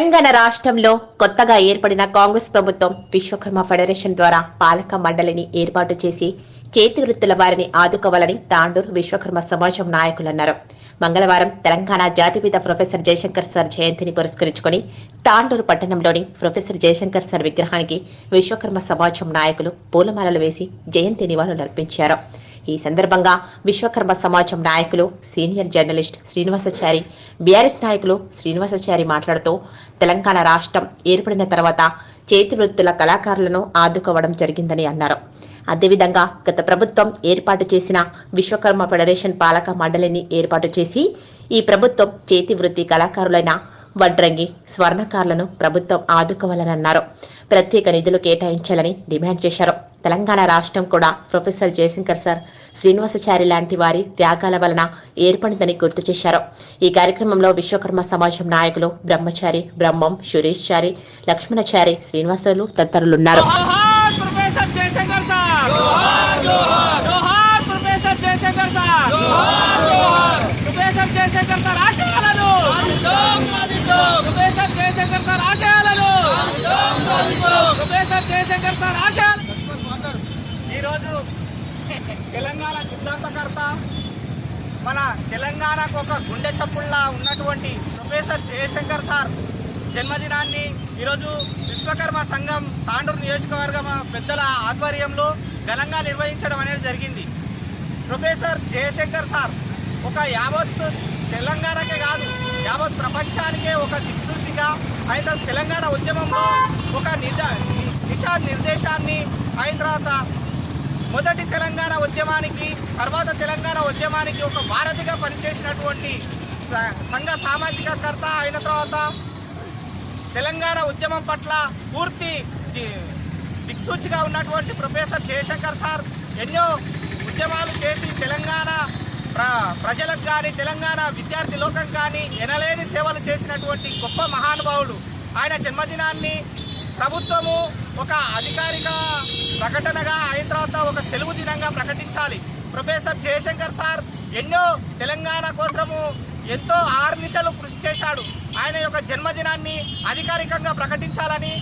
తెలంగాణ రాష్ట్రంలో కొత్తగా ఏర్పడిన కాంగ్రెస్ ప్రభుత్వం విశ్వకర్మ ఫెడరేషన్ ద్వారా పాలక మండలిని ఏర్పాటు చేసి చేతి వృత్తుల వారిని ఆదుకోవాలని తాండూరు విశ్వకర్మ సమాజం నాయకులన్నారు మంగళవారం తెలంగాణ జాతిపిత ప్రొఫెసర్ జయశంకర్ సార్ జయంతిని పురస్కరించుకొని తాండూరు పట్టణంలోని ప్రొఫెసర్ జయశంకర్ సార్ విగ్రహానికి విశ్వకర్మ సమాజం నాయకులు పూలమాలలు వేసి జయంతి నివాళులర్పించారు ఈ సందర్భంగా విశ్వకర్మ సమాజం నాయకులు సీనియర్ జర్నలిస్ట్ శ్రీనివాసాచారి బీఆర్ఎస్ నాయకులు శ్రీనివాసాచారి మాట్లాడుతూ తెలంగాణ రాష్ట్రం ఏర్పడిన తర్వాత చేతి వృత్తుల కళాకారులను ఆదుకోవడం జరిగిందని అన్నారు. అదేవిధంగా గత ప్రభుత్వం ఏర్పాటు చేసిన విశ్వకర్మ ఫెడరేషన్ పాలక మండలిని ఏర్పాటు చేసి ఈ ప్రభుత్వం చేతి వృత్తి కళాకారులైన వడ్రంగి స్వర్ణకారులను ప్రభుత్వం ఆదుకోవాలని అన్నారు ప్రత్యేక నిధులు కేటాయించాలని డిమాండ్ చేశారు. తెలంగాణ రాష్ట్రం కూడా ప్రొఫెసర్ జయశంకర్ సార్ శ్రీనివాసచారి లాంటి వారి త్యాగాల వలన ఏర్పడిందని గుర్తు చేశారు. ఈ కార్యక్రమంలో విశ్వకర్మ సమాజం నాయకులు బ్రహ్మచారి బ్రహ్మం సురేష్ చారి లక్ష్మణచారి శ్రీనివాసులు తదితరులున్నారు. సార్! ఆశయాలను! ప్రొఫెసర్ జయశంకర్ సార్ ఆశయాలను! ప్రొఫెసర్ జయశంకర్ సార్ ఆశయాలు ఈరోజు తెలంగాణ సిద్ధాంతకర్త మన తెలంగాణకు ఒక గుండె చప్పుల్లా ఉన్నటువంటి ప్రొఫెసర్ జయశంకర్ సార్ జన్మదినాన్ని ఈరోజు విశ్వకర్మ సంఘం తాండూరు నియోజకవర్గం పెద్దల ఆధ్వర్యంలో ఘనంగా నిర్వహించడం అనేది జరిగింది. ప్రొఫెసర్ జయశంకర్ సార్ ఒక యావత్ తెలంగాణకే కాదు యావత్ ప్రపంచానికే ఒక దిక్సూచిగా ఆయన తెలంగాణ ఉద్యమంలో ఒక నిజ దిశా నిర్దేశాన్ని అయిన తర్వాత మొదటి తెలంగాణ ఉద్యమానికి తర్వాత తెలంగాణ ఉద్యమానికి ఒక వారధిగా పనిచేసినటువంటి సంఘ సామాజిక కర్త అయిన తర్వాత తెలంగాణ ఉద్యమం పట్ల పూర్తి దిక్సూచిగా ఉన్నటువంటి ప్రొఫెసర్ జయశంకర్ సార్ ఎన్నో ఉద్యమాలు చేసి తెలంగాణ ప్ర ప్రజలకు కానీ తెలంగాణ విద్యార్థి లోకం కానీ ఎనలేని సేవలు చేసినటువంటి గొప్ప మహానుభావుడు. ఆయన జన్మదినాన్ని ప్రభుత్వము ఒక అధికారిక ప్రకటనగా అయిన తర్వాత ఒక సెలవు దినంగా ప్రకటించాలి. ప్రొఫెసర్ జయశంకర్ సార్ ఎన్నో తెలంగాణ కోసము ఎంతో ఆర్నిశలు కృషి చేశాడు. ఆయన యొక్క జన్మదినాన్ని అధికారికంగా ప్రకటించాలని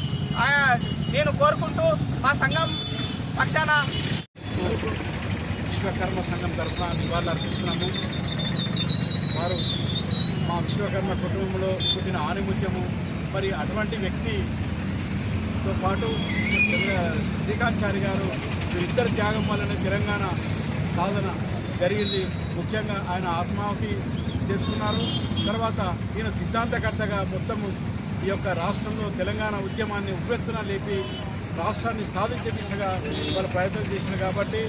నేను కోరుకుంటూ మా సంఘం పక్షాన విశ్వకర్మ సంఘం తరఫున నివాళులు అర్పిస్తున్నాము. వారు మా విశ్వకర్మ కుటుంబంలో పుట్టిన ఆనిముత్యము మరి అటువంటి వ్యక్తి తో పాటు శ్రీకాచారి గారు ఇద్దరు త్యాగం వల్లనే తెలంగాణ సాధన జరిగింది. ముఖ్యంగా ఆయన ఆత్మాహుతి చేసుకున్నారు. తర్వాత ఈయన సిద్ధాంతకర్తగా మొత్తము ఈ యొక్క రాష్ట్రంలో తెలంగాణ ఉద్యమాన్ని ఉపెత్తున లేపి రాష్ట్రాన్ని సాధించే దిశగా వాళ్ళు ప్రయత్నం చేసినారు కాబట్టి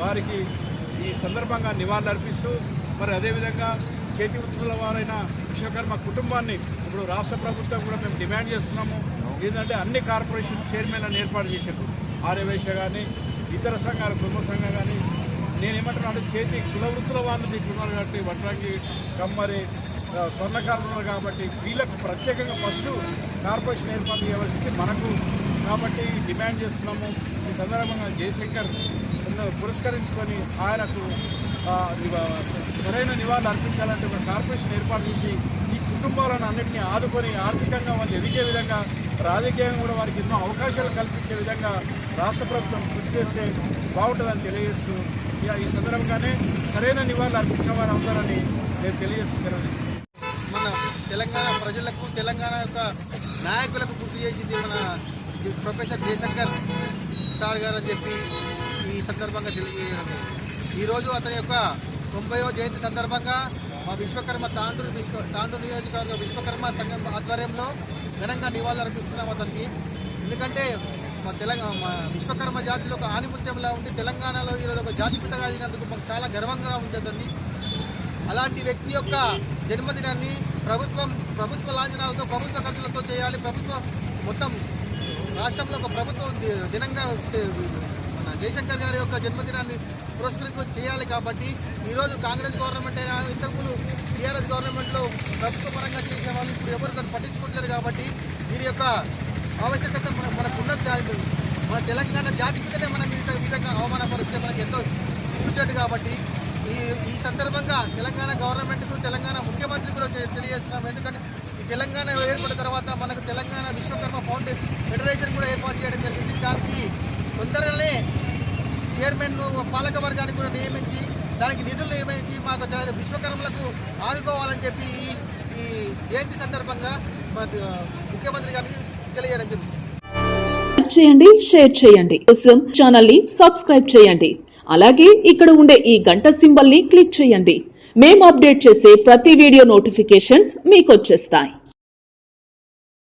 వారికి ఈ సందర్భంగా నివాళులర్పిస్తూ మరి అదేవిధంగా చేతి వృత్తుల వారైన విశ్వకర్మ కుటుంబాన్ని ఇప్పుడు రాష్ట్ర ప్రభుత్వం కూడా మేము డిమాండ్ చేస్తున్నాము. ఏంటంటే అన్ని కార్పొరేషన్ చైర్మన్లను ఏర్పాటు చేశారు ఆర్యవేశ కానీ ఇతర సంఘాలు కుటుంబ సంఘం కానీ నేనేమంటున్నా అంటే చేతి కులవృత్తుల వాళ్ళు తీసుకున్నారు కాబట్టి వడ్రంగి కమ్మరి స్వర్ణకారులు కాబట్టి వీళ్ళకు ప్రత్యేకంగా ఫస్ట్ కార్పొరేషన్ ఏర్పాటు చేయవలసింది మనకు. కాబట్టి డిమాండ్ చేస్తున్నాము. ఈ సందర్భంగా జయశంకర్ పురస్కరించుకొని ఆయనకు సరైన నివాళులు అర్పించాలంటే ఒక కార్పొరేషన్ ఏర్పాటు చేసి కుటుంబాలను అన్నింటినీ ఆదుకొని ఆర్థికంగా వాళ్ళు ఎదిగే విధంగా రాజకీయంగా కూడా వారికి ఎన్నో అవకాశాలు కల్పించే విధంగా రాష్ట్ర ప్రభుత్వం కృషి చేస్తే బాగుంటుందని తెలియజేస్తూ ఇక ఈ సందర్భంగానే సరైన నివాళులు అర్పించిన వారు అవుతారని నేను తెలియజేస్తున్నాను మన తెలంగాణ ప్రజలకు తెలంగాణ యొక్క నాయకులకు గుర్తు చేసింది మన ప్రొఫెసర్ జయశంకర్ సార్ గారు అని చెప్పి ఈ సందర్భంగా తెలియజేయడం ఈరోజు అతని యొక్క తొంభైవ జయంతి సందర్భంగా మా విశ్వకర్మ తాండూరు విశ్వ తాండూరు నియోజకవర్గ విశ్వకర్మ సంఘం ఆధ్వర్యంలో ఘనంగా నివాళులర్పిస్తున్నాం అతనికి. ఎందుకంటే మా తెలంగాణ మా విశ్వకర్మ జాతిలో ఒక ఆనిముత్యంలా ఉండి తెలంగాణలో ఈరోజు ఒక జాతిపితగా అయినందుకు మాకు చాలా గర్వంగా ఉంది అతన్ని. అలాంటి వ్యక్తి యొక్క జన్మదినాన్ని ప్రభుత్వం ప్రభుత్వ లాంఛనాలతో ప్రభుత్వ ఖర్చులతో చేయాలి. ప్రభుత్వం మొత్తం రాష్ట్రంలో ఒక ప్రభుత్వం ది- దినంగా జయశంకర్ గారి యొక్క జన్మదినాన్ని పురస్కరించుకొని చేయాలి కాబట్టి ఈరోజు కాంగ్రెస్ గవర్నమెంట్ అయినా ఇంతకుముందు టీఆర్ఎస్ గవర్నమెంట్లో ప్రభుత్వ పరంగా చేసే వాళ్ళు ఇప్పుడు ఎవరు పట్టించుకుంటారు కాబట్టి వీరి యొక్క ఆవశ్యకత మన మనకు ఉన్నది మన తెలంగాణ జాతి జాతిపితనే మనం ఇంత విధంగా అవమానపరిస్తే మనకి ఎంతో సిగ్గుచేటు కాబట్టి ఈ ఈ సందర్భంగా తెలంగాణ గవర్నమెంట్కు తెలంగాణ ముఖ్యమంత్రి కూడా తెలియజేస్తున్నాం. ఎందుకంటే తెలంగాణ ఏర్పడిన తర్వాత మనకు తెలంగాణ విశ్వకర్మ ఫౌండేషన్ ఫెడరేషన్ కూడా ఏర్పాటు చేయడం జరిగింది. దానికి తొందరగానే చైర్మన్ పాలక వర్గాన్ని కూడా నియమించి దానికి నిధులు నియమించి మాకు విశ్వకర్మలకు ఆదుకోవాలని చెప్పి ఈ జయంతి సందర్భంగా ముఖ్యమంత్రి గారిని తెలియజేయడం జరిగింది. చేయండి షేర్ చేయండి. కోసం ఛానల్ని సబ్స్క్రైబ్ చేయండి. అలాగే ఇక్కడ ఉండే ఈ గంట సింబల్ని క్లిక్ చేయండి. మేము అప్డేట్ చేసే ప్రతి వీడియో నోటిఫికేషన్స్ మీకు వచ్చేస్తాయి.